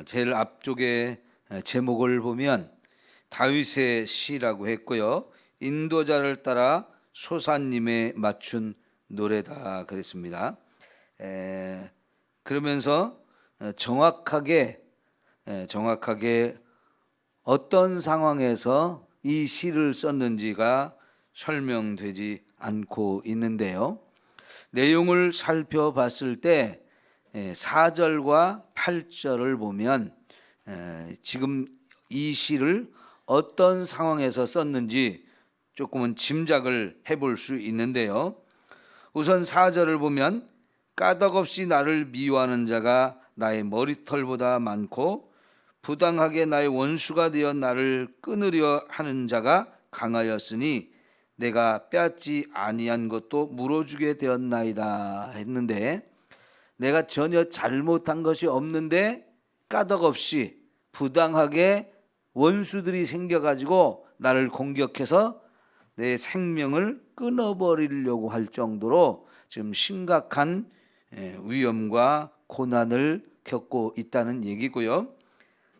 어, 제일 앞쪽에 제목을 보면 다윗의 시라고 했고요. 인도자를 따라 소사님에 맞춘 노래다 그랬습니다. 에, 그러면서 어, 정확하게 에, 정확하게 어떤 상황에서 이 시를 썼는지가 설명되지 않고 있는데요. 내용을 살펴봤을 때 4절과 8절을 보면 에, 지금 이 시를 어떤 상황에서 썼는지 조금은 짐작을 해볼 수 있는데요. 우선 4절을 보면 까닭없이 나를 미워하는 자가 나의 머리털보다 많고 부당하게 나의 원수가 되어 나를 끊으려 하는 자가 강하였으니 내가 빼앗지 아니한 것도 물어주게 되었나이다 했는데 내가 전혀 잘못한 것이 없는데 까닭없이 부당하게 원수들이 생겨가지고 나를 공격해서 내 생명을 끊어버리려고 할 정도로 지금 심각한 예, 위험과 고난을 겪고 있다는 얘기고요.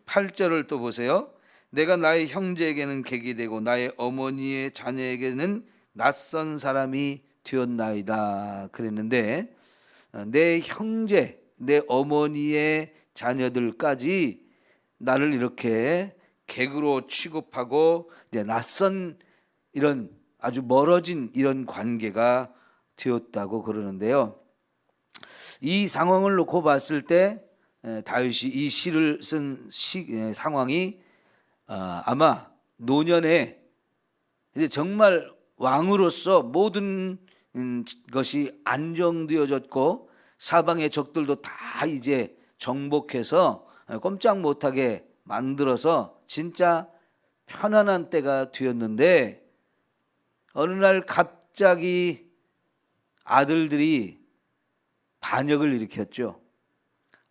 8절을 또 보세요. 내가 나의 형제에게는 객이 되고 나의 어머니의 자녀에게는 낯선 사람이 되었나이다 그랬는데 어, 내 형제, 내 어머니의 자녀들까지 나를 이렇게 객으로 취급하고 이제 낯선 이런 아주 멀어진 이런 관계가 되었다고 그러는데요. 이 상황을 놓고 봤을 때 다윗이 이 시를 쓴 시, 상황이 아, 아마 노년에 이제 정말 왕으로서 모든 음, 것이 안정되어졌고 사방의 적들도 다 이제 정복해서 꼼짝 못하게 만들어서 진짜 편안한 때가 되었는데 어느 날 갑자기 아들들이 반역을 일으켰죠.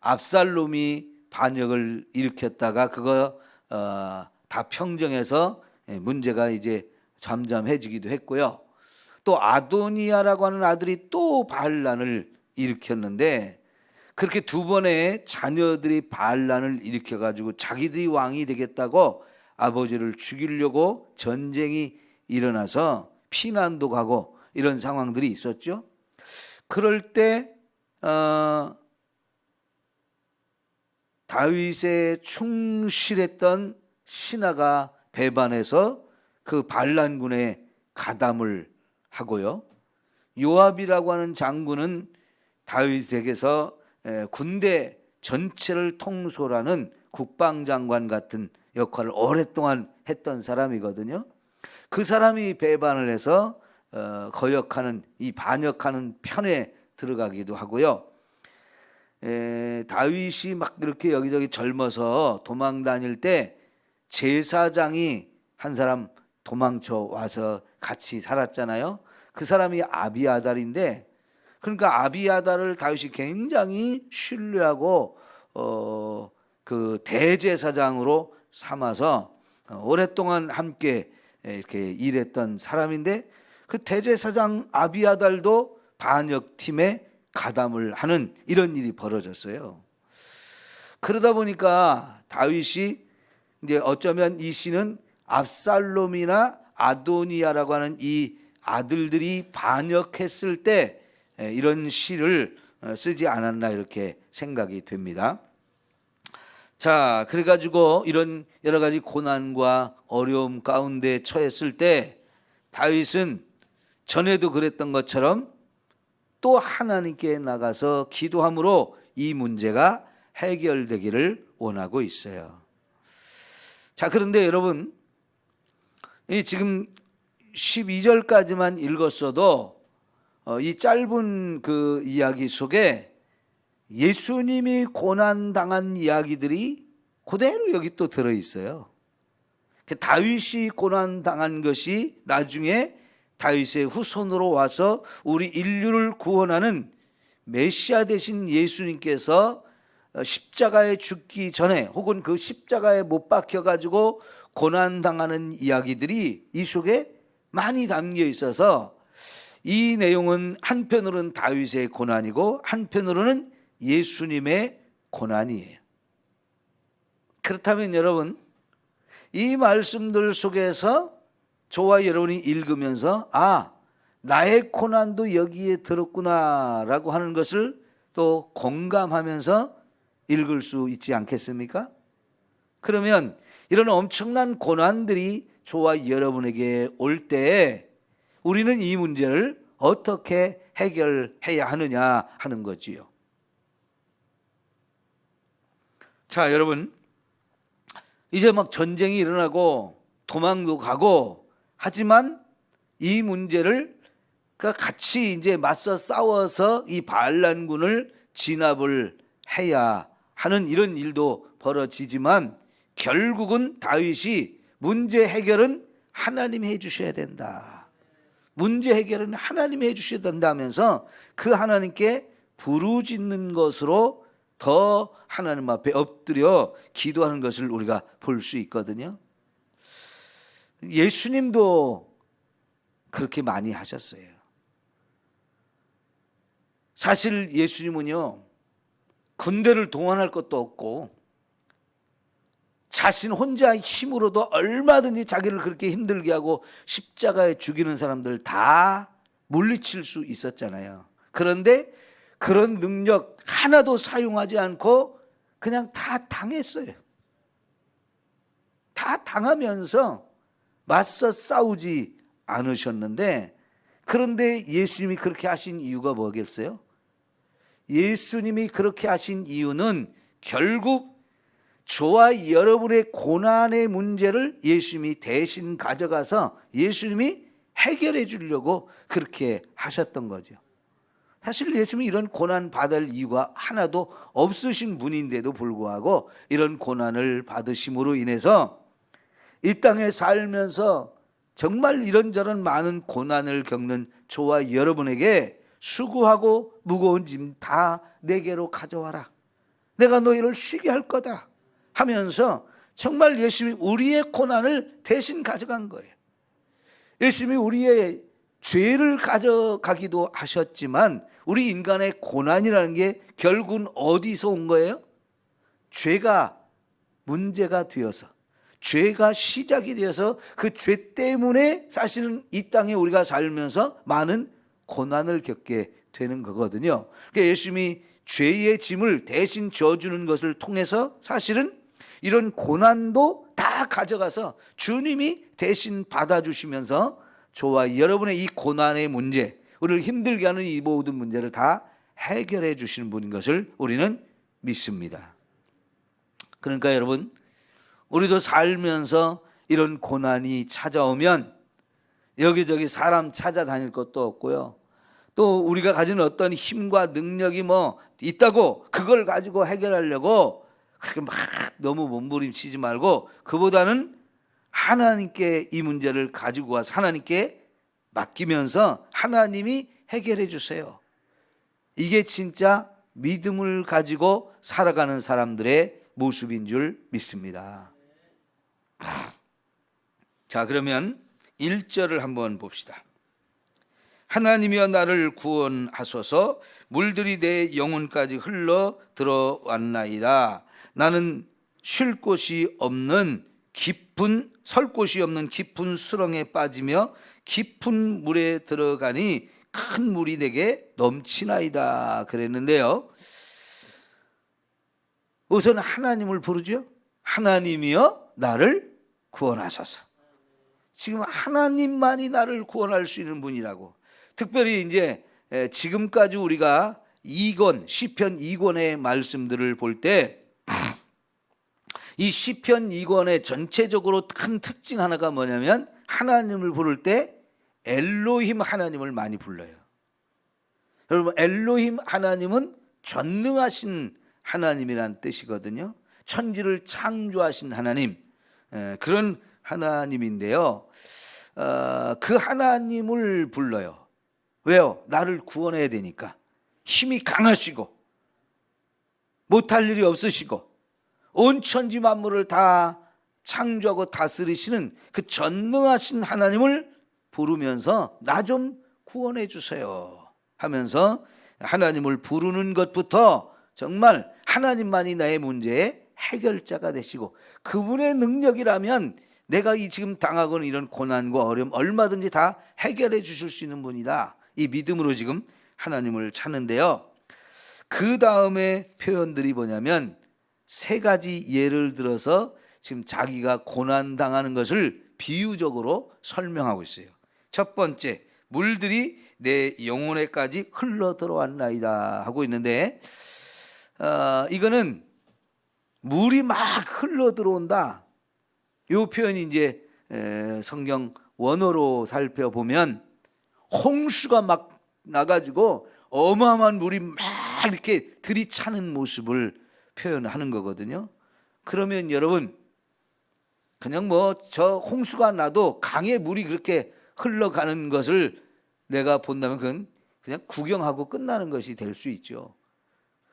압살롬이 반역을 일으켰다가 그거 어, 다 평정해서 예, 문제가 이제 잠잠해지기도 했고요. 또 아도니아라고 하는 아들이 또 반란을 일으켰는데 그렇게 두 번의 자녀들이 반란을 일으켜 가지고 자기들이 왕이 되겠다고 아버지를 죽이려고 전쟁이 일어나서 피난도 가고 이런 상황들이 있었죠. 그럴 때 어, 다윗에 충실했던 신하가 배반해서 그 반란군에 가담을 하고요. 요압이라고 하는 장군은 다윗에게서 군대 전체를 통솔하는 국방장관 같은 역할을 오랫동안 했던 사람이거든요. 그 사람이 배반을 해서 어, 거역하는 이 반역하는 편에 들어가기도 하고요. 에, 다윗이 막 이렇게 여기저기 젊어서 도망 다닐 때 제사장이 한 사람 도망쳐 와서 같이 살았잖아요. 그 사람이 아비아달인데 그러니까 아비아달을 다윗이 굉장히 신뢰하고 어, 그 대제사장으로 삼아서 어, 오랫동안 함께 이렇게 일했던 사람인데 그 대제사장 아비아달도 반역팀에 가담을 하는 이런 일이 벌어졌어요. 그러다 보니까 다윗이 이제 어쩌면 이 시는 압살롬이나 아도니아라고 하는 이 아들들이 반역했을 때 이런 시를 어, 쓰지 않았나 이렇게 생각이 됩니다. 자, 그래가지고 이런 여러 가지 고난과 어려움 가운데 처했을 때 다윗은 전에도 그랬던 것처럼 또 하나님께 나가서 기도함으로 이 문제가 해결되기를 원하고 있어요. 자, 그런데 여러분, 이 지금 12절까지만 읽었어도 어, 이 짧은 그 이야기 속에 예수님이 고난 당한 이야기들이 그대로 여기 또 들어 있어요. 그 다윗이 고난 당한 것이 나중에 다윗의 후손으로 와서 우리 인류를 구원하는 메시아 되신 예수님께서 십자가에 죽기 전에 혹은 그 십자가에 못 박혀 가지고 고난 당하는 이야기들이 이 속에 많이 담겨 있어서 이 내용은 한편으로는 다윗의 고난이고 한편으로는 예수님의 고난이에요. 그렇다면 여러분 이 말씀들 속에서 저와 여러분이 읽으면서 아 나의 고난도 여기에 들었구나라고 하는 것을 또 공감하면서 읽을 수 있지 않겠습니까? 그러면 이런 엄청난 고난들이 저와 여러분에게 올때 우리는 이 문제를 어떻게 해결해야 하느냐 하는 거지요. 자, 여러분. 이제 막 전쟁이 일어나고 도망도 가고 하지만 이 문제를 그 같이 이제 맞서 싸워서 이 반란군을 진압을 해야 하는 이런 일도 벌어지지만 결국은 다윗이 문제 해결은 하나님이 해 주셔야 된다. 문제 해결은 하나님이 해 주셔야 된다면서 그 하나님께 부르짖는 것으로 더 하나님 앞에 엎드려 기도하는 것을 우리가 볼 수 있거든요. 예수님도 그렇게 많이 하셨어요. 사실 예수님은요, 군대를 동원할 것도 없고, 자신 혼자 힘으로도 얼마든지 자기를 그렇게 힘들게 하고 십자가에 죽이는 사람들 다 물리칠 수 있었잖아요. 그런데 그런 능력 하나도 사용하지 않고 그냥 다 당했어요. 다 당하면서 맞서 싸우지 않으셨는데 그런데 예수님이 그렇게 하신 이유가 뭐겠어요? 예수님이 그렇게 하신 이유는 결국 저와 여러분의 고난의 문제를 예수님이 대신 가져가서 예수님이 해결해 주려고 그렇게 하셨던 거죠. 사실 예수님이 이런 고난 받을 이유가 하나도 없으신 분인데도 불구하고 이런 고난을 받으심으로 인해서 이 땅에 살면서 정말 이런저런 많은 고난을 겪는 저와 여러분에게 수고하고 무거운 짐 다 내게로 가져와라. 내가 너희를 쉬게 할 거다. 하면서 정말 예수님이 우리의 고난을 대신 가져간 거예요. 예수님이 우리의 죄를 가져가기도 하셨지만 우리 인간의 고난이라는 게 결국은 어디서 온 거예요? 죄가 문제가 되어서 죄가 시작이 되어서 그 죄 때문에 사실은 이 땅에 우리가 살면서 많은 고난을 겪게 되는 거거든요. 그러니까 예수님이 죄의 짐을 대신 져주는 것을 통해서 사실은 이런 고난도 다 가져가서 주님이 대신 받아주시면서 저와 여러분의 이 고난의 문제, 우리를 힘들게 하는 이 모든 문제를 다 해결해 주시는 분인 것을 우리는 믿습니다. 그러니까 여러분, 우리도 살면서 이런 고난이 찾아오면 여기저기 사람 찾아다닐 것도 없고요. 또 우리가 가진 어떤 힘과 능력이 뭐 있다고 그걸 가지고 해결하려고 그렇게 막 너무 몸부림치지 말고 그보다는 하나님께 이 문제를 가지고 와서 하나님께 맡기면서 하나님이 해결해 주세요. 이게 진짜 믿음을 가지고 살아가는 사람들의 모습인 줄 믿습니다. 자, 그러면 1절을 한번 봅시다. 하나님이여 나를 구원하소서 물들이 내 영혼까지 흘러 들어왔나이다. 나는 쉴 곳이 없는 깊은 설 곳이 없는 깊은 수렁에 빠지며 깊은 물에 들어가니 큰 물이 내게 넘치나이다 그랬는데요. 우선 하나님을 부르죠. 하나님이여 나를 구원하소서. 지금 하나님만이 나를 구원할 수 있는 분이라고. 특별히 이제 지금까지 우리가 2권 시편 2권의 말씀들을 볼 때 이 시편 2권의 전체적으로 큰 특징 하나가 뭐냐면 하나님을 부를 때 엘로힘 하나님을 많이 불러요. 여러분 엘로힘 하나님은 전능하신 하나님이란 뜻이거든요. 천지를 창조하신 하나님 그런 하나님인데요. 어, 그 하나님을 불러요. 왜요? 나를 구원해야 되니까. 힘이 강하시고 못할 일이 없으시고 온 천지 만물을 다 창조하고 다스리시는 그 전능하신 하나님을 부르면서 나 좀 구원해 주세요 하면서 하나님을 부르는 것부터 정말 하나님만이 나의 문제의 해결자가 되시고 그분의 능력이라면 내가 이 지금 당하고 있는 이런 고난과 어려움 얼마든지 다 해결해 주실 수 있는 분이다. 이 믿음으로 지금 하나님을 찾는데요. 그 다음에 표현들이 뭐냐면 세 가지 예를 들어서 지금 자기가 고난 당하는 것을 비유적으로 설명하고 있어요. 첫 번째, 물들이 내 영혼에까지 흘러 들어왔나이다 하고 있는데 어, 이거는 물이 막 흘러 들어온다. 이 표현이 이제 에, 성경 원어로 살펴보면 홍수가 막 나가지고 어마어마한 물이 막 이렇게 들이차는 모습을 표현하는 거거든요. 그러면 여러분 그냥 뭐 저 홍수가 나도 강에 물이 그렇게 흘러가는 것을 내가 본다면 그건 그냥 구경하고 끝나는 것이 될 수 있죠.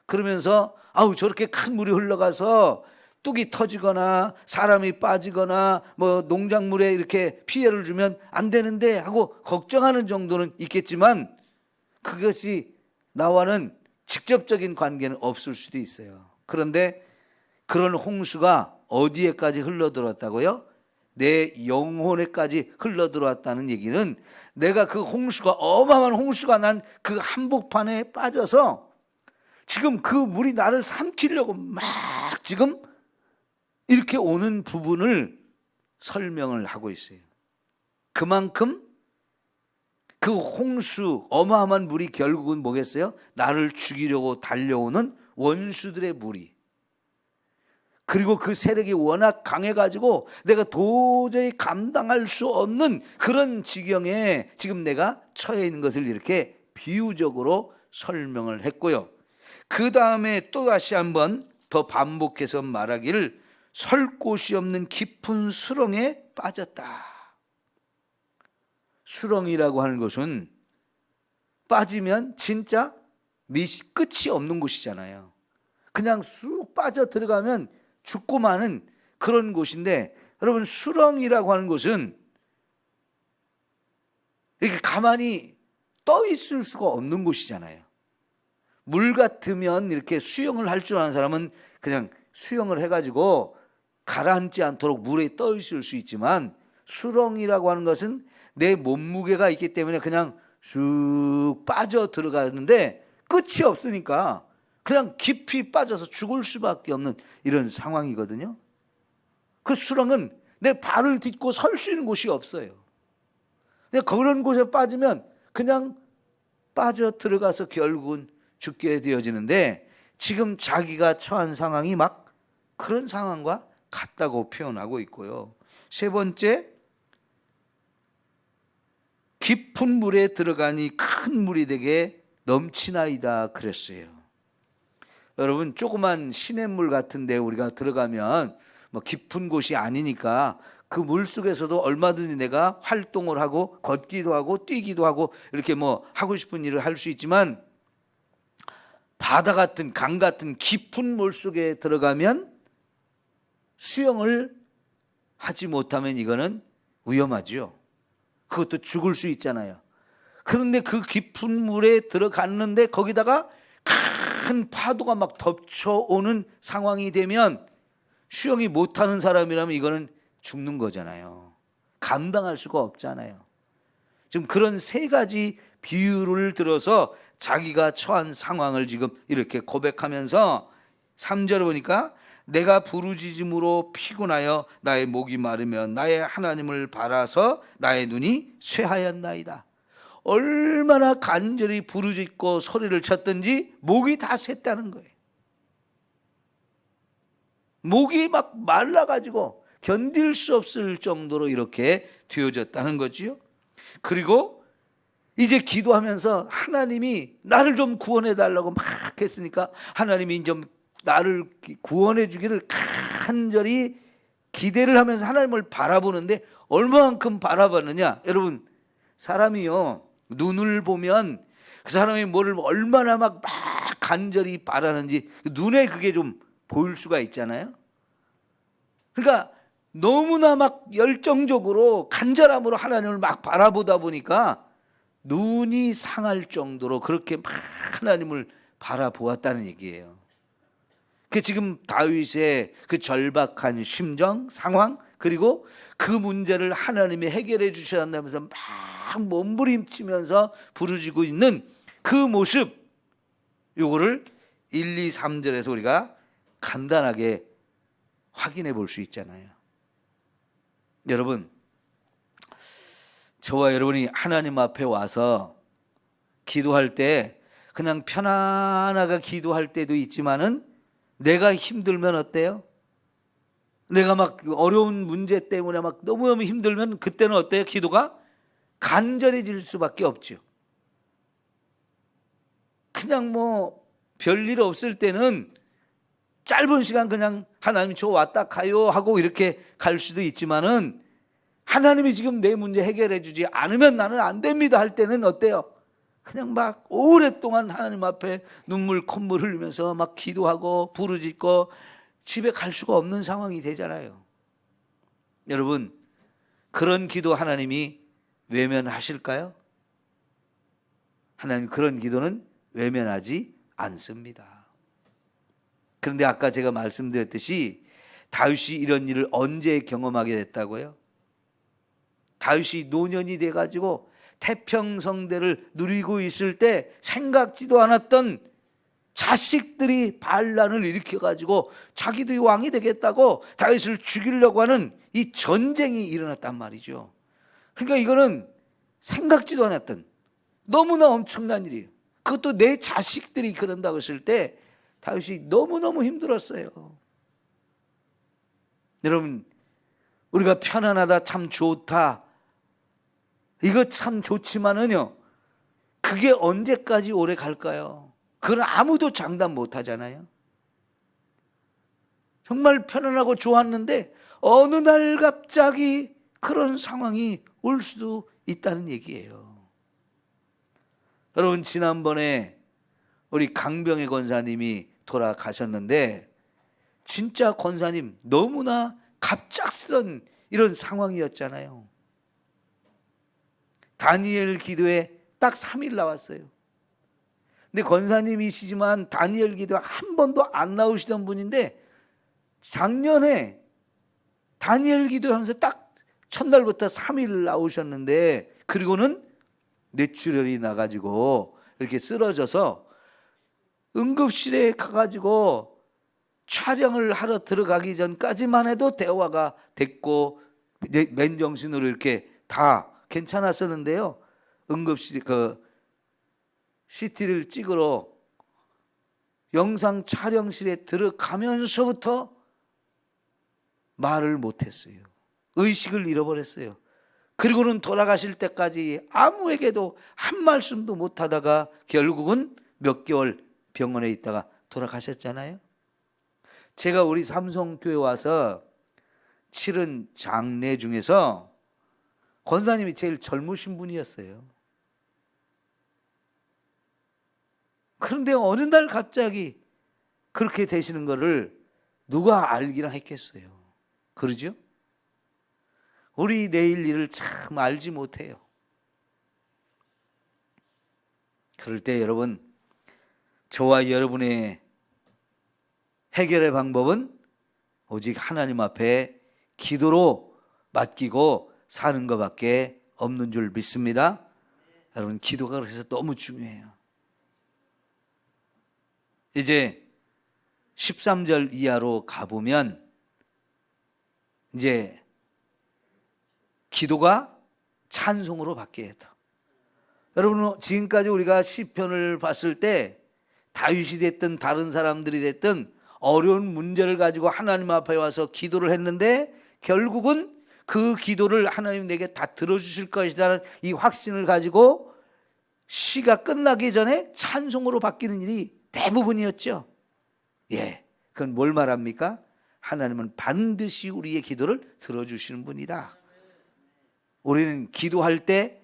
그러면서 아우 저렇게 큰 물이 흘러가서 뚝이 터지거나 사람이 빠지거나 뭐 농작물에 이렇게 피해를 주면 안 되는데 하고 걱정하는 정도는 있겠지만 그것이 나와는 직접적인 관계는 없을 수도 있어요. 그런데 그런 홍수가 어디에까지 흘러들었다고요? 내 영혼에까지 흘러들어왔다는 얘기는 내가 그 홍수가 어마어마한 홍수가 난 그 한복판에 빠져서 지금 그 물이 나를 삼키려고 막 지금 이렇게 오는 부분을 설명을 하고 있어요. 그만큼 그 홍수 어마어마한 물이 결국은 뭐겠어요? 나를 죽이려고 달려오는 원수들의 물이 그리고 그 세력이 워낙 강해가지고 내가 도저히 감당할 수 없는 그런 지경에 지금 내가 처해 있는 것을 이렇게 비유적으로 설명을 했고요. 그 다음에 또 다시 한번 더 반복해서 말하기를 설 곳이 없는 깊은 수렁에 빠졌다. 수렁이라고 하는 것은 빠지면 진짜 끝이 없는 곳이잖아요. 그냥 쑥 빠져 들어가면 죽고 마는 그런 곳인데 여러분 수렁이라고 하는 곳은 이렇게 가만히 떠 있을 수가 없는 곳이잖아요. 물 같으면 이렇게 수영을 할 줄 아는 사람은 그냥 수영을 해가지고 가라앉지 않도록 물에 떠 있을 수 있지만 수렁이라고 하는 것은 내 몸무게가 있기 때문에 그냥 쑥 빠져 들어가는데 끝이 없으니까 그냥 깊이 빠져서 죽을 수밖에 없는 이런 상황이거든요. 그 수렁은 내 발을 딛고 설 수 있는 곳이 없어요. 근데 그런 곳에 빠지면 그냥 빠져 들어가서 결국은 죽게 되어지는데 지금 자기가 처한 상황이 막 그런 상황과 같다고 표현하고 있고요. 세 번째, 깊은 물에 들어가니 큰 물이 되게 넘치나이다 그랬어요. 여러분 조그만 시냇물 같은데 우리가 들어가면 뭐 깊은 곳이 아니니까 그 물 속에서도 얼마든지 내가 활동을 하고 걷기도 하고 뛰기도 하고 이렇게 뭐 하고 싶은 일을 할 수 있지만 바다 같은 강 같은 깊은 물 속에 들어가면 수영을 하지 못하면 이거는 위험하죠. 그것도 죽을 수 있잖아요. 그런데 그 깊은 물에 들어갔는데 거기다가 큰 파도가 막 덮쳐오는 상황이 되면 수영이 못하는 사람이라면 이거는 죽는 거잖아요. 감당할 수가 없잖아요. 지금 그런 세 가지 비유를 들어서 자기가 처한 상황을 지금 이렇게 고백하면서 3절을 보니까 내가 부르짖음으로 피곤하여 나의 목이 마르면 나의 하나님을 바라서 나의 눈이 쇠하였나이다. 얼마나 간절히 부르짖고 소리를 쳤든지 목이 다 샜다는 거예요. 목이 막 말라가지고 견딜 수 없을 정도로 이렇게 되어졌다는 거지요. 그리고 이제 기도하면서 하나님이 나를 좀 구원해 달라고 막 했으니까 하나님이 좀 나를 구원해 주기를 간절히 기대를 하면서 하나님을 바라보는데 얼마만큼 바라봤느냐? 여러분, 사람이요. 눈을 보면 그 사람이 뭐를 얼마나 막, 막 간절히 바라는지 눈에 그게 좀 보일 수가 있잖아요. 그러니까 너무나 막 열정적으로 간절함으로 하나님을 막 바라보다 보니까 눈이 상할 정도로 그렇게 막 하나님을 바라보았다는 얘기예요. 그 지금 다윗의 그 절박한 심정, 상황, 그리고 그 문제를 하나님이 해결해 주셔야 한다면서 막 몸부림치면서 부르짖고 있는 그 모습, 요거를 1, 2, 3절에서 우리가 간단하게 확인해 볼 수 있잖아요. 여러분, 저와 여러분이 하나님 앞에 와서 기도할 때 그냥 편안하게 기도할 때도 있지만은 내가 힘들면 어때요? 내가 막 어려운 문제 때문에 막 너무너무 힘들면 그때는 어때요? 기도가 간절해질 수밖에 없죠. 그냥 뭐 별일 없을 때는 짧은 시간 그냥 하나님 저 왔다 가요 하고 이렇게 갈 수도 있지만은 하나님이 지금 내 문제 해결해 주지 않으면 나는 안 됩니다 할 때는 어때요? 그냥 막 오랫동안 하나님 앞에 눈물 콧물 흘리면서 막 기도하고 부르짖고 집에 갈 수가 없는 상황이 되잖아요. 여러분 그런 기도 하나님이 외면하실까요? 하나님 그런 기도는 외면하지 않습니다. 그런데 아까 제가 말씀드렸듯이 다윗이 이런 일을 언제 경험하게 됐다고요? 다윗이 노년이 돼 가지고 태평성대를 누리고 있을 때 생각지도 않았던 자식들이 반란을 일으켜 가지고 자기도 왕이 되겠다고 다윗을 죽이려고 하는 이 전쟁이 일어났단 말이죠. 그러니까 이거는 생각지도 않았던 너무나 엄청난 일이에요. 그것도 내 자식들이 그런다고 했을 때 다윗이 너무너무 힘들었어요. 여러분, 우리가 편안하다, 참 좋다. 이거 참 좋지만은요, 그게 언제까지 오래 갈까요? 그건 아무도 장담 못 하잖아요. 정말 편안하고 좋았는데, 어느 날 갑자기 그런 상황이 올 수도 있다는 얘기예요. 여러분, 지난번에 우리 강병의 권사님이 돌아가셨는데, 진짜 권사님 너무나 갑작스런 이런 상황이었잖아요. 다니엘 기도에 딱 3일 나왔어요. 근데 권사님이시지만 다니엘 기도 한 번도 안 나오시던 분인데 작년에 다니엘 기도하면서 딱 첫날부터 3일 나오셨는데 그리고는 뇌출혈이 나가지고 이렇게 쓰러져서 응급실에 가가지고 촬영을 하러 들어가기 전까지만 해도 대화가 됐고 맨정신으로 이렇게 다 괜찮았었는데요. 응급실 그 CT를 찍으러 영상 촬영실에 들어가면서부터 말을 못했어요. 의식을 잃어버렸어요. 그리고는 돌아가실 때까지 아무에게도 한 말씀도 못하다가 결국은 몇 개월 병원에 있다가 돌아가셨잖아요. 제가 우리 삼성교회 와서 치른 장례 중에서 권사님이 제일 젊으신 분이었어요. 그런데 어느 날 갑자기 그렇게 되시는 것을 누가 알기나 했겠어요. 그러죠? 우리 내일 일을 참 알지 못해요. 그럴 때 여러분, 저와 여러분의 해결의 방법은 오직 하나님 앞에 기도로 맡기고 사는 것밖에 없는 줄 믿습니다. 여러분, 기도가 그래서 너무 중요해요. 이제 13절 이하로 가보면 이제 기도가 찬송으로 돼. 여러분 지금까지 우리가 시편을 봤을 때 다윗이 됐든 다른 사람들이 됐든 어려운 문제를 가지고 하나님 앞에 와서 기도를 했는데 결국은 그 기도를 하나님 내게 다 들어주실 것이라는 이 확신을 가지고 시가 끝나기 전에 찬송으로 바뀌는 일이 대부분이었죠. 예. 그건 뭘 말합니까? 하나님은 반드시 우리의 기도를 들어주시는 분이다. 우리는 기도할 때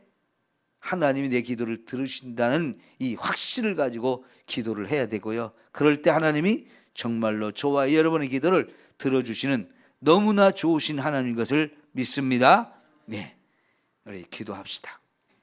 하나님이 내 기도를 들으신다는 이 확신을 가지고 기도를 해야 되고요. 그럴 때 하나님이 정말로 저와 여러분의 기도를 들어주시는 너무나 좋으신 하나님 것을 믿습니다. 네. 우리 기도합시다.